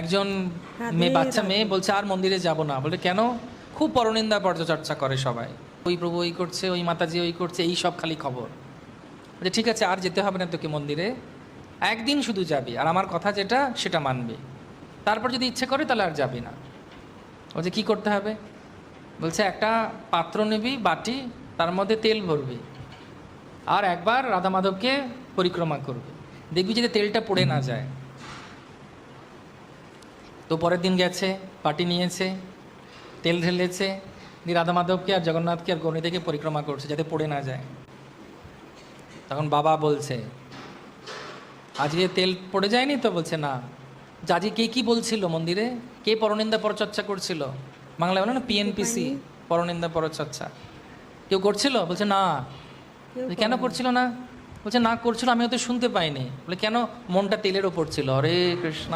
একজন মেয়ে বাচ্চা মেয়ে বলছে আর মন্দিরে যাব না। বলে কেন? খুব পরনিন্দা পর্যচর্চা করে সবাই। ওই প্রভু ওই করছে ওই মাতাজি ওই করছে এই সব খালি খবর। বলছে ঠিক আছে আর যেতে হবে না তোকে মন্দিরে। একদিন শুধু যাবি আর আমার কথা যেটা সেটা মানবি। তারপর যদি ইচ্ছে করে তাহলে আর যাবি না। বলছে কি করতে হবে? বলছে একটা পাত্র নিবি বাটি তার মধ্যে তেল ভরবি আর একবার রাধা মাধবকে পরিক্রমা করবে। দেখবি যদি তেলটা পড়ে না যায়। তো পরের দিন গেছে পার্টি নিয়েছে তেল ঢেলেছে দিয়ে রাধা মাধবকে আর জগন্নাথকে আর গণিতেকে পরিক্রমা করছে যাতে পড়ে না যায়। তখন বাবা বলছে আজকে তেল পড়ে যায়নি তো? বলছে না। আজকে কে কি বলছিল মন্দিরে? কে পরনিন্দা পরচর্চা করছিল? বাংলায় বলে না পিএনপিসি পরনিন্দা পরচর্চা। কেউ করছিল? বলছে না। কেন করছিল না? বলছে না করছিল আমি হয়তো শুনতে পাইনি। বলে কেন মনটা তেলের ওপর ছিল? হরে কৃষ্ণ